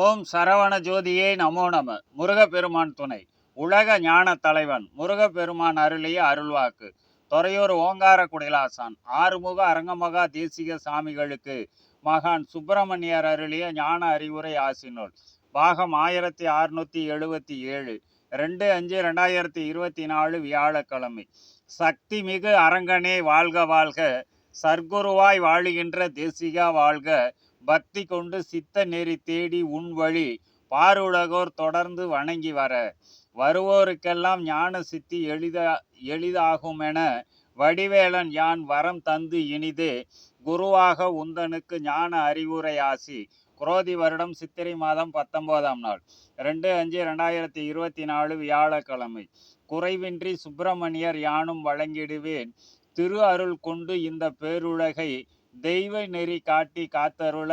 ஓம் சரவண ஜோதியே நமோ நம. முருகப்பெருமான் துணை. உலக ஞான தலைவன் முருகப்பெருமான் அருளிய அருள்வாக்கு. துறையூர் ஓங்கார குடிலாசான் ஆறுமுக அரங்கமகா தேசிக சாமிகளுக்கு மகான் சுப்பிரமணியர் அருளிய ஞான அறிவுரை ஆசினோல் பாகம் ஆயிரத்தி அறுநூத்தி எழுபத்தி ஏழு ரெண்டு அஞ்சு ரெண்டாயிரத்தி இருபத்தி நாலு வியாழக்கிழமை. சக்தி மிகு அரங்கனே வாழ்க வாழ்க சர்க்குருவாய் வாழுகின்ற தேசிகா வாழ்க பக்தி கொண்டு சித்த நெறி தேடி உன் வழி. பாருலகோர் தொடர்ந்து வணங்கி வர. வருவோருக்கெல்லாம் ஞான சித்தி எளிதா எளிதாகுமென வடிவேலன் யான் வரம் தந்து இனிது. குருவாக உந்தனுக்கு ஞான அறிவுரை ஆசி. குரோதி வருடம் சித்திரை மாதம் பத்தொன்பதாம் நாள். ரெண்டு அஞ்சு ரெண்டாயிரத்தி இருபத்தி நாலு வியாழக்கிழமை. குறைவின்றி சுப்பிரமணியர் யானும் வழங்கிடுவேன். திரு அருள் கொண்டு இந்த பேருலகை தெய்வ நெறி காட்டி காத்தருள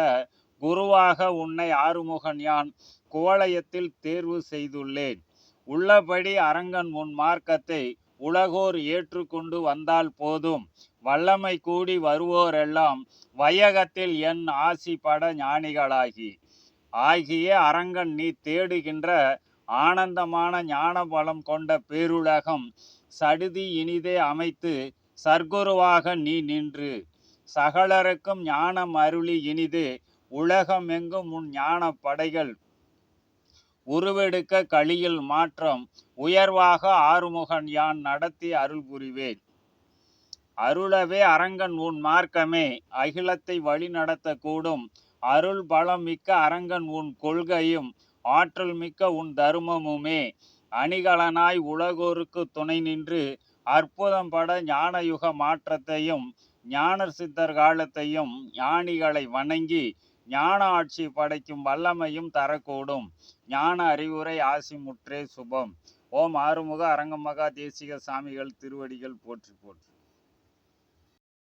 குருவாக உன்னை ஆறுமுகன் யான் குவளையத்தில் தேர்வு செய்துள்ளேன். உள்ளபடி அரங்கன் உன் மார்க்கத்தை உலகோர் ஏற்றுக்கொண்டு வந்தால் போதும். வல்லமை கூடி வருவோரெல்லாம் வையகத்தில் என் ஆசி பட ஞானிகளாகி. ஆகிய அரங்கன் நீ தேடுகின்ற ஆனந்தமான ஞான பலம் கொண்ட பேருலகம் சடுதி இனிதே அமைத்து சர்க்குருவாக நீ நின்று. சகலருக்கும் ஞானம் அருளி இனிது. உலகமெங்கும் உன் ஞான படைகள் உருவெடுக்க களியில் மாற்றம். உயர்வாக ஆறுமுகன் யான் நடத்தி அருள் புரிவேன். அருளவே அரங்கன் உன் மார்க்கமே. அகிலத்தை வழி நடத்தக்கூடும் அருள் பலம் மிக்க அரங்கன் உன் கொள்கையும். ஆற்றல் மிக்க உன் தர்மமுமே. அணிகலனாய் உலகோருக்கு துணை நின்று. அற்புதம் பட ஞானயுக மாற்றத்தையும். ஞானர் சித்தர் காலத்தையும் ஞானிகளை வணங்கி ஞான ஆட்சி படைக்கும் வல்லமையும் தரக்கூடும். ஞான அறிவுரை ஆசி முற்றே சுபம். ஓம் ஆறுமுக அரங்கமகா தேசிக சாமிகள் திருவடிகள் போற்றி போற்றி.